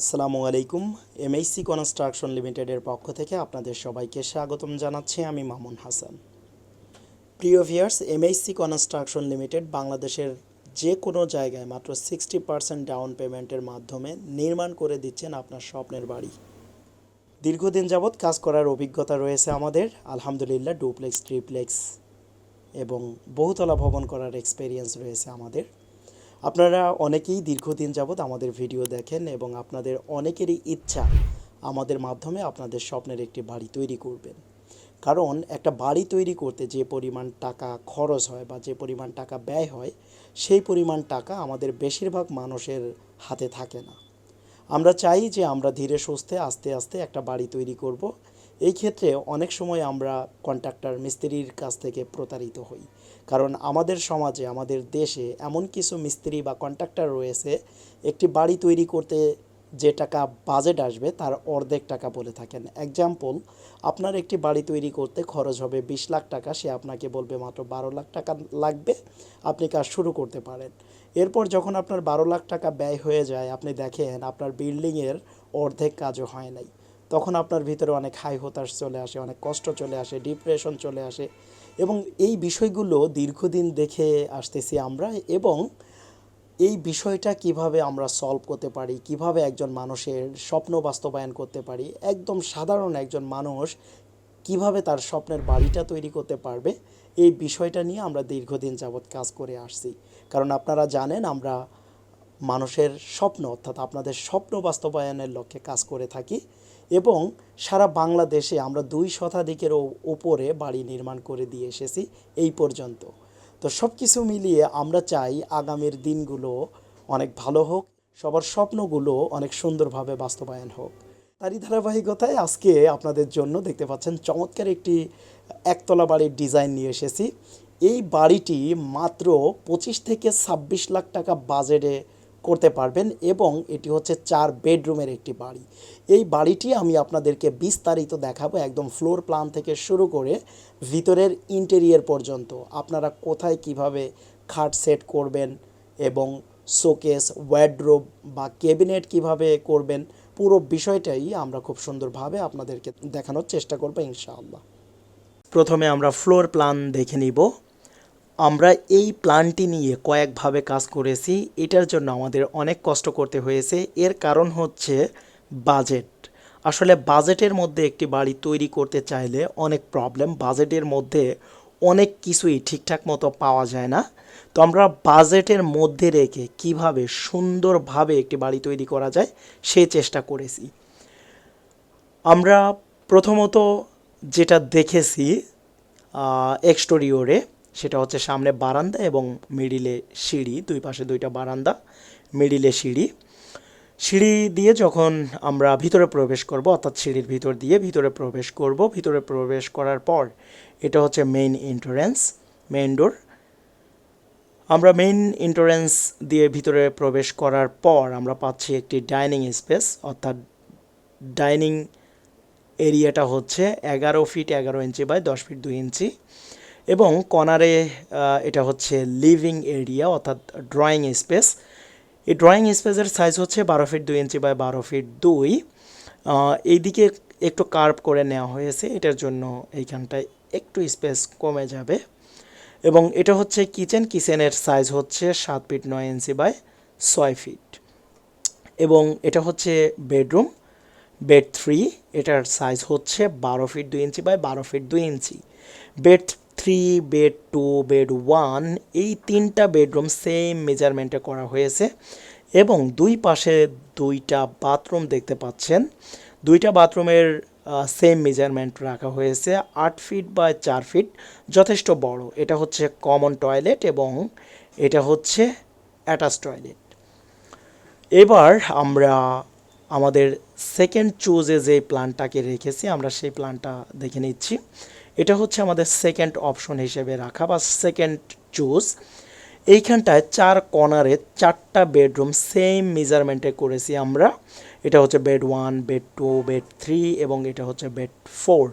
আসসালামু আলাইকুম এমএইসি কনস্ট্রাকশন লিমিটেডের পক্ষ থেকে আপনাদের সবাইকে স্বাগতম জানাচ্ছি আমি মামুন হাসান। প্রিয় ভিয়ার্স এমএইসি কনস্ট্রাকশন লিমিটেড বাংলাদেশের যে কোনো জায়গায় মাত্র সিক্সটি পার্সেন্ট ডাউন পেমেন্টের মাধ্যমে নির্মাণ করে দিচ্ছেন আপনার স্বপ্নের বাড়ি। দীর্ঘদিন যাবৎ কাজ করার অভিজ্ঞতা রয়েছে আমাদের, আলহামদুলিল্লাহ ডুপ্লেক্স ট্রিপ্লেক্স এবং বহুতলা ভবন করার এক্সপেরিয়েন্স রয়েছে আমাদের। আপনারা অনেকেই দীর্ঘদিন যাবৎ আমাদের ভিডিও দেখেন এবং আপনাদের অনেকেরই ইচ্ছা আমাদের মাধ্যমে আপনাদের স্বপ্নের একটি বাড়ি তৈরি করবেন। কারণ একটা বাড়ি তৈরি করতে যে পরিমাণ টাকা খরচ হয় বা যে পরিমাণ টাকা ব্যয় হয়, সেই পরিমাণ টাকা আমাদের বেশিরভাগ মানুষের হাতে থাকে না। আমরা চাই যে আমরা ধীরে সুস্থে আস্তে আস্তে একটা বাড়ি তৈরি করব। এই ক্ষেত্রে অনেক সময় আমরা কন্ট্রাক্টর মিস্ত্রির কাছ থেকে প্রতারিত হই। কারণ আমাদের সমাজে, আমাদের দেশে এমন কিছু মিস্ত্রি বা কন্ট্রাক্টর রয়েছে, একটি বাড়ি তৈরি করতে যে টাকা বাজেট আসবে তার অর্ধেক টাকা বলে থাকেন। এক্সাম্পল আপনার একটি বাড়ি তৈরি করতে খরচ হবে বিশ লাখ টাকা, সে আপনাকে বলবে মাত্র বারো লাখ টাকা লাগবে, আপনি কাজ শুরু করতে পারেন। এরপর যখন আপনার বারো লাখ টাকা ব্যয় হয়ে যায়, আপনি দেখেন আপনার বিল্ডিংয়ের অর্ধেক কাজও হয় নাই। তখন আপনার ভিতরে অনেক হাই হতাশ চলে আসে, অনেক কষ্ট চলে আসে ডিপ্রেশন চলে আসে। এবং এই বিষয়গুলো দীর্ঘদিন দেখে আসতেছি আমরা এবং এই বিষয়টা কীভাবে আমরা সলভ করতে পারি, কীভাবে একজন মানুষের স্বপ্ন বাস্তবায়ন করতে পারি, একদম সাধারণ একজন মানুষ কীভাবে তার স্বপ্নের বাড়িটা তৈরি করতে পারবে, এই বিষয়টা নিয়ে আমরা দীর্ঘদিন যাবৎ কাজ করে আসছি। কারণ আপনারা জানেন আমরা মানুষের স্বপ্ন অর্থাৎ আপনাদের স্বপ্ন বাস্তবায়নের লক্ষ্যে কাজ করে থাকি। এবং সারা বাংলাদেশে আমরা দুই শতাধিকের উপরে বাড়ি নির্মাণ করে দিয়ে এসেছি এই পর্যন্ত। তো সব কিছু মিলিয়ে আমরা চাই আগামীর দিনগুলো অনেক ভালো হোক, সবার স্বপ্নগুলো অনেক সুন্দরভাবে বাস্তবায়ন হোক। তারই ধারাবাহিকতায় আজকে আপনাদের জন্য দেখতে পাচ্ছেন চমৎকার একটি একতলা বাড়ির ডিজাইন নিয়ে এসেছি। এই বাড়িটি মাত্র পঁচিশ থেকে ছাব্বিশ লাখ টাকা বাজেটে করতে পারবেন এবং এটি হচ্ছে চার বেডরুমের একটি বাড়ি। এই বাড়িটি আমি আপনাদেরকে বিস্তারিত দেখাবো একদম ফ্লোর প্ল্যান থেকে শুরু করে ভিতরের ইন্টেরিয়ার পর্যন্ত। আপনারা কোথায় কীভাবে খাট সেট করবেন এবং শোকেস, ওয়ার্ড্রোব বা ক্যাবিনেট কীভাবে করবেন, পুরো বিষয়টাই আমরা খুব সুন্দরভাবে আপনাদেরকে দেখানোর চেষ্টা করব ইনশাআল্লাহ। প্রথমে আমরা ফ্লোর প্ল্যান দেখে নিব। আমরা এই প্ল্যানটি নিয়ে কয়েকভাবে কাজ করেছি। এটার জন্য আমাদের অনেক কষ্ট করতে হয়েছে। এর কারণ হচ্ছে বাজেট। আসলে বাজেটের মধ্যে একটি বাড়ি তৈরি করতে চাইলে অনেক প্রবলেম। বাজেটের মধ্যে অনেক কিছুই ঠিকঠাক মতো পাওয়া যায় না। তো আমরা বাজেটের মধ্যে রেখে কীভাবে সুন্দরভাবে একটি বাড়ি তৈরি করা যায় সেই চেষ্টা করেছি। আমরা প্রথমত যেটা দেখেছি এক্সটোরিওরে সেটা হচ্ছে সামনে বারান্দা এবং মিডিলে সিঁড়ি, দুই পাশে দুইটা বারান্দা, মিডিলে সিঁড়ি। সিঁড়ি দিয়ে যখন আমরা ভিতরে প্রবেশ করব, অর্থাৎ সিঁড়ির ভিতর দিয়ে ভিতরে প্রবেশ করব, ভিতরে প্রবেশ করার পর এটা হচ্ছে মেইন এন্ট্রান্স মেইন ডোর আমরা মেইন এন্ট্রান্স দিয়ে ভিতরে প্রবেশ করার পর আমরা পাচ্ছি একটি ডাইনিং স্পেস অর্থাৎ ডাইনিং এরিয়াটা হচ্ছে এগারো ফিট এগারো ইঞ্চি বাই দশ ফিট দুই ইঞ্চি এবং কর্নারে এটা হচ্ছে লিভিং এরিয়া অর্থাৎ ড্রয়িং স্পেস এই ড্রয়িং স্পেসের সাইজ হচ্ছে বারো ফিট দুই ইঞ্চি বাই বারো ফিট দুই। এইদিকে একটু কার্ভ করে নেওয়া হয়েছে, এটার জন্য এইখানটায় একটু স্পেস কমে যাবে। এবং এটা হচ্ছে কিচেন কিচেনের সাইজ হচ্ছে সাত ফিট নয় ইঞ্চি বাই ছয় ফিট এবং এটা হচ্ছে বেডরুম বেড থ্রি এটার সাইজ হচ্ছে বারো ফিট দুই ইঞ্চি বাই বারো ফিট দুই inch bed three bed two bed one এই তিনটা বেডরুম সেম মেজারমেন্টে করা হয়েছে এবং দুই পাশে দুইটা বাথরুম দেখতে পাচ্ছেন। দুইটা বাথরুমের সেম মেজারমেন্ট রাখা হয়েছে, আট ফিট বা চার ফিট যথেষ্ট বড়। এটা হচ্ছে কমন টয়লেট এবং এটা হচ্ছে অ্যাটাচ টয়লেট এবার আমরা আমাদের সেকেন্ড চুজে যে প্ল্যানটাকে রেখেছি, আমরা সেই প্ল্যানটা দেখে নিচ্ছি। এটা হচ্ছে আমাদের সেকেন্ড অপশন হিসেবে রাখা বা সেকেন্ড চুজ এইখানটায় চার কর্নারে চারটা বেডরুম সেম মেজারমেন্টে করেছি আমরা। এটা হচ্ছে bed one bed two bed three এবং এটা হচ্ছে বেড ফোর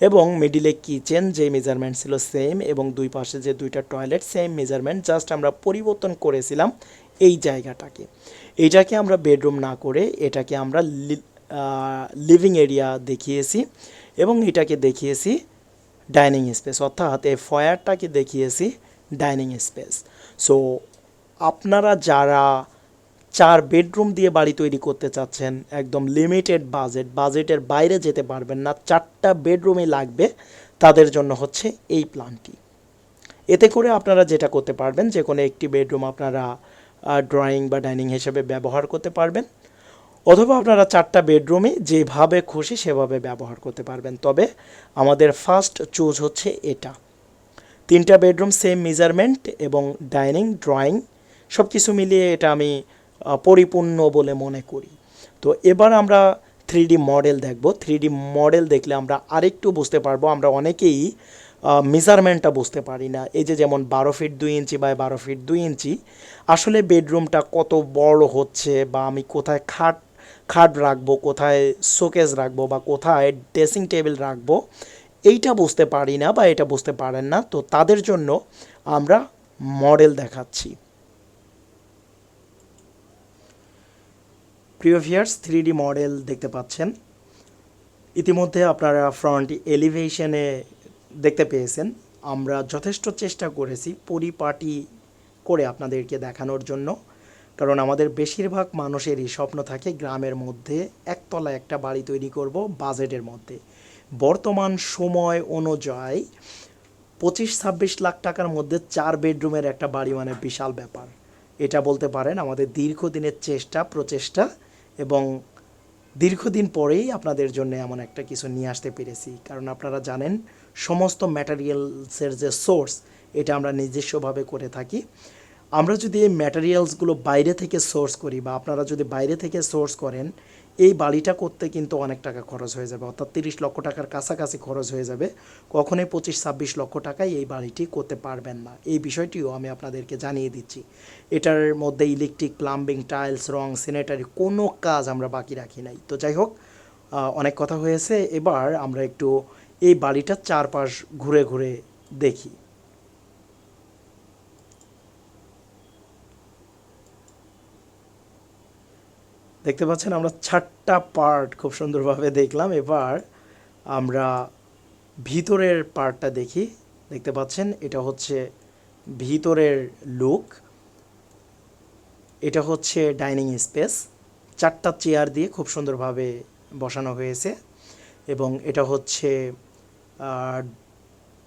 এবং মিডিলে কিচেন যে মেজারমেন্ট ছিল সেম এবং দুই পাশে যে দুইটা টয়লেট সেম মেজারমেন্ট জাস্ট আমরা পরিবর্তন করেছিলাম এই জায়গাটাকে। এইটাকে আমরা বেডরুম না করে এটাকে আমরা লিভিং এরিয়া দেখিয়েছি এবং এটাকে দেখিয়েছি ডাইনিং স্পেস অর্থাৎ এই ফয়ারটাকে দেখিয়েছি ডাইনিং স্পেস সো আপনারা যারা চার বেডরুম দিয়ে বাড়ি তৈরি করতে চাচ্ছেন, একদম লিমিটেড বাজেট বাজেটের বাইরে যেতে পারবেন না, চারটা বেডরুমে লাগবে, তাদের জন্য হচ্ছে এই প্ল্যানটি এতে করে আপনারা যেটা করতে পারবেন যে কোনো একটি বেডরুম আপনারা ড্রয়িং বা ডাইনিং হিসেবে ব্যবহার করতে পারবেন। অথবা আপনারা চারটা বেডরুমে যেভাবে খুশি সেভাবে ব্যবহার করতে পারবেন। তবে আমাদের ফার্স্ট চুজ হচ্ছে এটা। তিনটা বেডরুম সেম মেজারমেন্ট এবং ডাইনিং ড্রয়িং সব কিছু মিলিয়ে এটা আমি পরিপূর্ণ বলে মনে করি। তো এবার আমরা থ্রি মডেল দেখব। থ্রি মডেল দেখলে আমরা আরেকটু বুঝতে পারব। আমরা অনেকেই মেজারমেন্টটা বুঝতে পারি না। এই যে যেমন বারো ফিট দুই ইঞ্চি বা বারো ফিট দুই ইঞ্চি, আসলে বেডরুমটা কত বড় হচ্ছে বা আমি কোথায় খাট খাট রাখব, কোথায় শোকেস রাখব বা কোথায় ড্রেসিং টেবিল রাখব, এইটা বুঝতে পারি না বা এটা বুঝতে পারেন না। তো তাদের জন্য আমরা মডেল দেখাচ্ছি। প্রিয় ভিয়ার্স থ্রি মডেল দেখতে পাচ্ছেন। ইতিমধ্যে আপনারা ফ্রন্ট এলিভেশনে দেখতে পেয়েছেন। আমরা যথেষ্ট চেষ্টা করেছি পরিপাটি করে আপনাদেরকে দেখানোর জন্য। কারণ আমাদের বেশিরভাগ মানুষেরই স্বপ্ন থাকে গ্রামের মধ্যে একতলা একটা বাড়ি তৈরি করব বাজেটের মধ্যে। বর্তমান সময় অনুযায়ী পঁচিশ ছাব্বিশ লাখ টাকার মধ্যে চার বেডরুমের একটা বাড়ি মানে বিশাল ব্যাপার। এটা বলতে পারেন আমাদের দীর্ঘদিনের চেষ্টা, প্রচেষ্টা এবং দীর্ঘদিন পরেই আপনাদের জন্য এমন একটা কিছু নিয়ে আসতে পেরেছি। কারণ আপনারা জানেন সমস্ত ম্যাটেরিয়ালসের যে সোর্স এটা আমরা নিজস্বভাবে করে থাকি। আমরা যদি এই ম্যাটেরিয়ালসগুলো বাইরে থেকে সোর্স করি বা আপনারা যদি বাইরে থেকে সোর্স করেন, এই বাড়িটা করতে কিন্তু অনেক টাকা খরচ হয়ে যাবে। অর্থাৎ তিরিশ লক্ষ টাকার কাছাকাছি খরচ হয়ে যাবে। কখনোই পঁচিশ, ছাব্বিশ লক্ষ টাকায় এই বাড়িটি করতে পারবেন না। এই বিষয়টিও আমি আপনাদেরকে জানিয়ে দিচ্ছি। এটার মধ্যে ইলেকট্রিক প্লাম্বিং টাইলস রং সিনেটারি কোনো কাজ আমরা বাকি রাখি নাই। তো যাই হোক অনেক কথা হয়েছে। এবার আমরা একটু এই বাড়িটার চারপাশ ঘুরে ঘুরে দেখি। দেখতে পাচ্ছেন, আমরা চারটা পার্ট খুব সুন্দরভাবে দেখলাম। এবার আমরা ভিতরের পার্টটা দেখি। দেখতে পাচ্ছেন, এটা হচ্ছে ভিতরের লুক এটা হচ্ছে ডাইনিং স্পেস চারটা চেয়ার দিয়ে খুব সুন্দরভাবে বসানো হয়েছে। এবং এটা হচ্ছে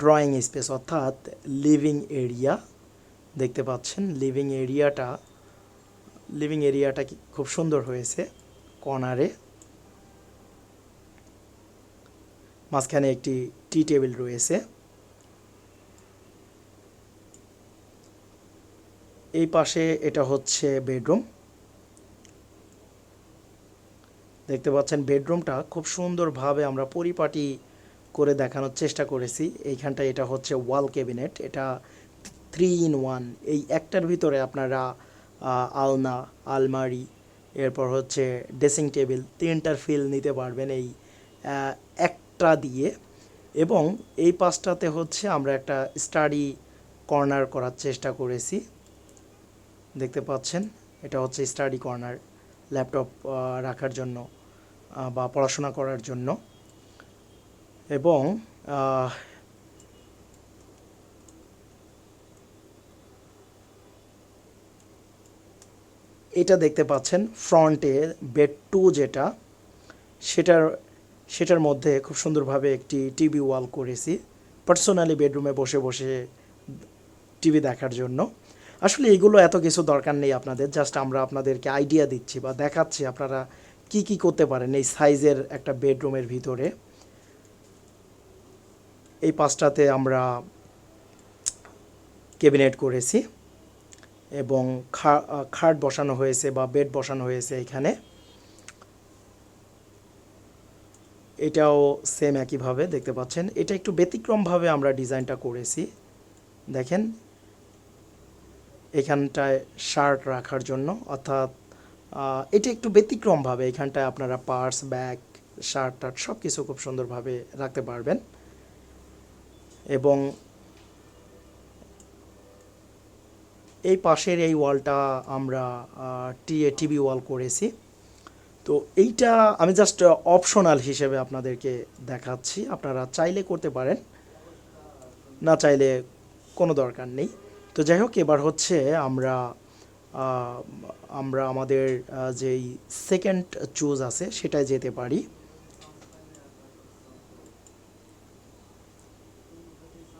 ড্রয়িং স্পেস অর্থাৎ লিভিং এরিয়া দেখতে পাচ্ছেন? লিভিং এরিয়াটা লিভিং এরিয়াটা খুব সুন্দর হয়েছে কর্নারে। মাঝখানে একটি টি টেবিল রয়েছে। এই পাশে এটা হচ্ছে বেডরুম। দেখতে পাচ্ছেন, বেডরুমটা খুব সুন্দরভাবে আমরা পরিপাটি করে দেখানোর চেষ্টা করেছি। এইখানটা এটা হচ্ছে ওয়াল ক্যাবিনেট এটা থ্রি ইন ওয়ান এই একটার ভিতরে আপনারা আলনা, আলমারি, এরপর হচ্ছে ড্রেসিং টেবিল তিনটার ফিল নিতে পারবেন এই একটা দিয়ে। এবং এই পাঁচটাতে হচ্ছে আমরা একটা স্টাডি কর্নার করার চেষ্টা করেছি। দেখতে পাচ্ছেন? এটা হচ্ছে স্টাডি কর্নার ল্যাপটপ রাখার জন্য বা পড়াশোনা করার জন্য। এবং এটা দেখতে পাচ্ছেন ফ্রন্টে বেড টু যেটা, সেটার সেটার মধ্যে খুব সুন্দরভাবে একটি টিভি ওয়াল করেছি, পার্সোনালি বেডরুমে বসে বসে টিভি দেখার জন্য। আসলে এগুলো এত কিছু দরকার নেই আপনাদের, জাস্ট আমরা আপনাদেরকে আইডিয়া দিচ্ছি বা দেখাচ্ছি আপনারা কি কি করতে পারেন এই সাইজের একটা বেডরুমের ভিতরে। এই পাঁচটাতে আমরা ক্যাবিনেট করেছি এবং খাট বসানো হয়েছে বা বেড বসানো হয়েছে এখানে। এটাও সেম একইভাবে, দেখতে পাচ্ছেন। এটা একটু ব্যতিক্রমভাবে আমরা ডিজাইনটা করেছি। দেখেন, এখানটায় শার্ট রাখার জন্য, অর্থাৎ এটা একটু ব্যতিক্রমভাবে, এখানটায় আপনারা পার্স, ব্যাগ শার্ট টার্ট সব কিছু খুব সুন্দরভাবে রাখতে পারবেন। এবং এই পাশের এই ওয়ালটা আমরা টিএ টিভি ওয়াল করেছি। তো এইটা আমি জাস্ট অপশনাল হিসেবে আপনাদেরকে দেখাচ্ছি। আপনারা চাইলে করতে পারেন, না চাইলে কোনো দরকার নেই। তো যাই হোক, এবার হচ্ছে আমরা আমরা আমাদের যেই সেকেন্ড চুজ আছে, সেটায় যেতে পারি।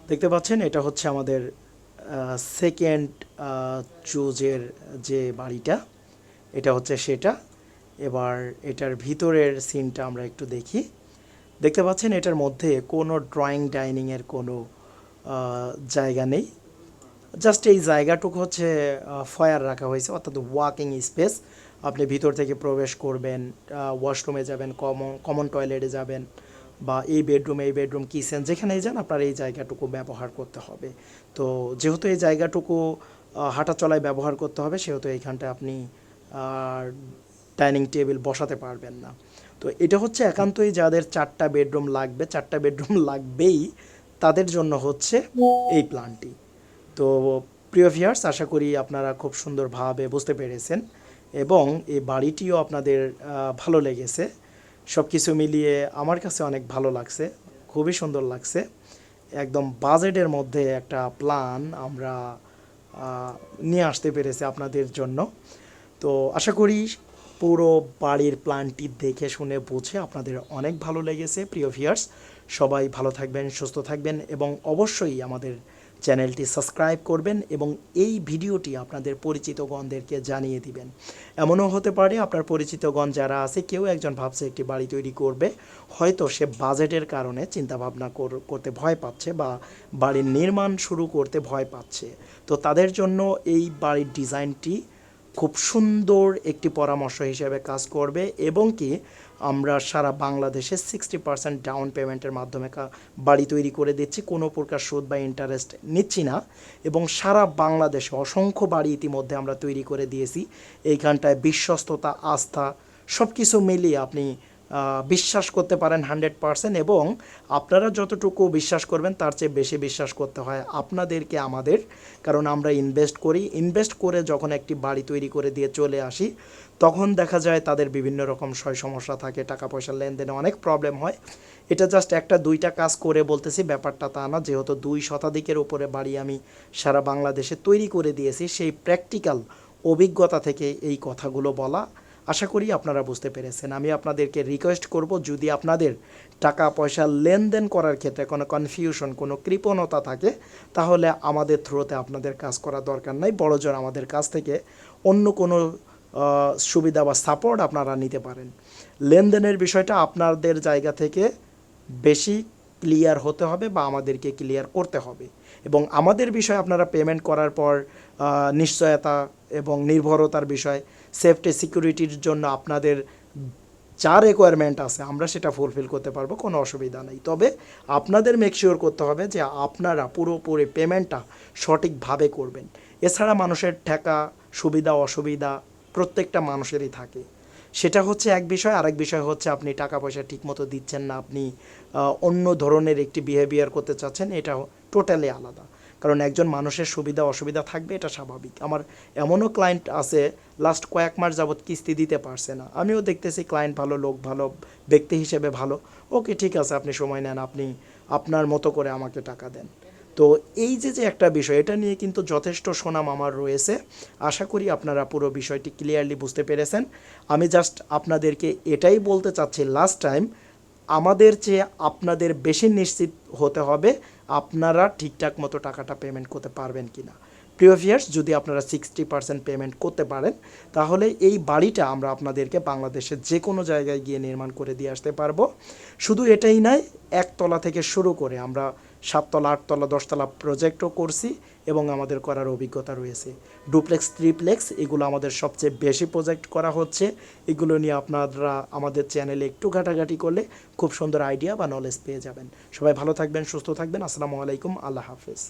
দেখতে পাচ্ছেন, এটা হচ্ছে আমাদের সেকেন্ড চুজের যে বাড়িটা, এটা হচ্ছে সেটা। এবার এটার ভিতরের সিনটা আমরা একটু দেখি। দেখতে পাচ্ছেন, এটার মধ্যে কোনো ড্রয়িং ডাইনিংয়ের কোনো জায়গা নেই। জাস্ট এই জায়গাটুকু হচ্ছে ফয়ার রাখা হয়েছে, অর্থাৎ ওয়াকিং স্পেস আপনি ভিতর থেকে প্রবেশ করবেন ওয়াশরুমে যাবেন কমন কমন টয়লেটে যাবেন বা এই বেডরুম এই বেডরুম কিচেন যেখানেই যান আপনার এই জায়গাটুকু ব্যবহার করতে হবে। তো যেহেতু এই জায়গাটুকু হাঁটা চলায় ব্যবহার করতে হবে, সেহেতু এইখানটায় আপনি ডাইনিং টেবিল বসাতে পারবেন না। তো এটা হচ্ছে একান্তই যাদের চারটা বেডরুম লাগবে, চারটা বেডরুম লাগবেই, তাদের জন্য হচ্ছে এই প্ল্যানটি তো প্রিয় ভিয়ার্স আশা করি আপনারা খুব সুন্দরভাবে বুঝতে পেরেছেন এবং এই বাড়িটিও আপনাদের ভালো লেগেছে। সব কিছু মিলিয়ে আমার কাছে অনেক ভালো লাগছে, খুবই সুন্দর লাগছে। একদম বাজেটের মধ্যে একটা প্ল্যান আমরা নিয়ে আসতে পেরেছি আপনাদের জন্য। তো আশা করি পুরো বাড়ির প্ল্যানটি দেখে শুনে বুঝে আপনাদের অনেক ভালো লেগেছে, প্রিয় ভিয়ার্স সবাই ভালো থাকবেন, সুস্থ থাকবেন এবং অবশ্যই আমাদের চ্যানেলটি সাবস্ক্রাইব করবেন এবং এই ভিডিওটি আপনাদের পরিচিতগণদেরকে জানিয়ে দিবেন। এমনও হতে পারে আপনার পরিচিতগণ যারা আছে, কেউ একজন ভাবছে একটি বাড়ি তৈরি করবে, হয়তো সে বাজেটের কারণে চিন্তাভাবনা কর- করতে ভয় পাচ্ছে বা বাড়ির নির্মাণ শুরু করতে ভয় পাচ্ছে। তো তাদের জন্য এই বাড়ির ডিজাইনটি খুব সুন্দর একটি পরামর্শ হিসেবে কাজ করবে এবং কি আমরা সারা বাংলাদেশে সিক্সটি পার্সেন্ট ডাউন পেমেন্টের মাধ্যমে বাড়ি তৈরি করে দিচ্ছি, কোনো প্রকার সুদ বা ইন্টারেস্ট নিচ্ছি না এবং সারা বাংলাদেশে অসংখ্য বাড়ি ইতিমধ্যে আমরা তৈরি করে দিয়েছি। এইখানটায় বিশ্বস্ততা, আস্থা সব কিছু মিলিয়ে আপনি বিশ্বাস করতে পারেন হান্ড্রেড পারসেন্ট এবং আপনারা যতটুকু বিশ্বাস করবেন, তার চেয়ে বেশি বিশ্বাস করতে হয় আপনাদেরকে, আমাদের। কারণ আমরা ইনভেস্ট করি। ইনভেস্ট করে যখন একটি বাড়ি তৈরি করে দিয়ে চলে আসি, তখন দেখা যায় তাদের বিভিন্ন রকম সয় সমস্যা থাকে টাকা পয়সার লেনদেনে অনেক প্রবলেম হয়। এটা জাস্ট একটা, দুইটা কাজ করে বলতেছি, ব্যাপারটা তা না। যেহেতু দুই শতাধিকের উপরে বাড়ি আমি সারা বাংলাদেশে তৈরি করে দিয়েছি, সেই প্র্যাকটিক্যাল অভিজ্ঞতা থেকে এই কথাগুলো বলা। আশা করি আপনারা বুঝতে পেরেছেন। আমি আপনাদেরকে রিকোয়েস্ট করব, যদি আপনাদের টাকা পয়সা লেনদেন করার ক্ষেত্রে কোনো কনফিউশন কোনো কৃপণতা থাকে, তাহলে আমাদের থ্রুতে আপনাদের কাজ করা দরকার নাই। বড়জোর আমাদের কাছ থেকে অন্য কোনো সুবিধা বা সাপোর্ট আপনারা নিতে পারেন। লেনদেনের বিষয়টা আপনাদের জায়গা থেকে বেশি ক্লিয়ার হতে হবে বা আমাদেরকে ক্লিয়ার করতে হবে। এবং আমাদের বিষয়ে আপনারা পেমেন্ট করার পর নিশ্চয়তা এবং নির্ভরতার বিষয় সেফটি সিকিউরিটির জন্য আপনাদের যা রিকোয়ারমেন্ট আছে, আমরা সেটা ফুলফিল করতে পারব, কোনো অসুবিধা নেই। তবে আপনাদের মেকশিওর করতে হবে যে আপনারা পুরোপুরি পেমেন্টটা সঠিকভাবে করবেন। এছাড়া মানুষের ঠেকা, সুবিধা, অসুবিধা প্রত্যেকটা মানুষেরই থাকে। সেটা হচ্ছে এক বিষয়, আরেক বিষয় হচ্ছে আপনি টাকা পয়সা ঠিকমতো দিচ্ছেন না, আপনি অন্য ধরনের একটি বিহেভিয়ার করতে চাচ্ছেন, এটা টোটালি আলাদা। কারণ একজন মানুষের সুবিধা, অসুবিধা থাকবে, এটা স্বাভাবিক। আমার এমনও ক্লায়েন্ট আছে লাস্ট কয়েক মাস যাবৎ কিস্তি দিতে পারছে না। আমিও দেখতেছি ক্লায়েন্ট ভালো, লোক ভালো, ব্যক্তি হিসেবে ভালো। ওকে, ঠিক আছে, আপনি সময় নেন, আপনি আপনার মতো করে আমাকে টাকা দেন। তো এই যে যে একটা বিষয়, এটা নিয়ে কিন্তু যথেষ্ট সুনাম আমার রয়েছে। আশা করি আপনারা পুরো বিষয়টি ক্লিয়ারলি বুঝতে পেরেছেন। আমি জাস্ট আপনাদেরকে এটাই বলতে চাচ্ছি লাস্ট টাইম আমাদের চেয়ে আপনাদের বেশি নিশ্চিত হতে হবে আপনারা ঠিকঠাক মতো টাকাটা পেমেন্ট করতে পারবেন কি না প্রিয় ভিয়ার্স যদি আপনারা সিক্সটি পার্সেন্ট পেমেন্ট করতে পারেন, তাহলে এই বাড়িটা আমরা আপনাদেরকে বাংলাদেশের যে কোনো জায়গায় গিয়ে নির্মাণ করে দিয়ে আসতে পারব। শুধু এটাই নয়, একতলা থেকে শুরু করে আমরা সাততলা, আটতলা, দশতলা প্রজেক্টও করছি এবং আমাদের করার অভিজ্ঞতা রয়েছে। ডুপ্লেক্স থ্রিপ্লেক্স এগুলো আমাদের সবচেয়ে বেশি প্রজেক্ট করা হচ্ছে। এগুলো নিয়ে আপনারা আমাদের চ্যানেলে একটু ঘাটাঘাটি করলে খুব সুন্দর আইডিয়া বা নলেজ পেয়ে যাবেন। সবাই ভালো থাকবেন, সুস্থ থাকবেন। আসসালামু আলাইকুম, আল্লাহ হাফেজ।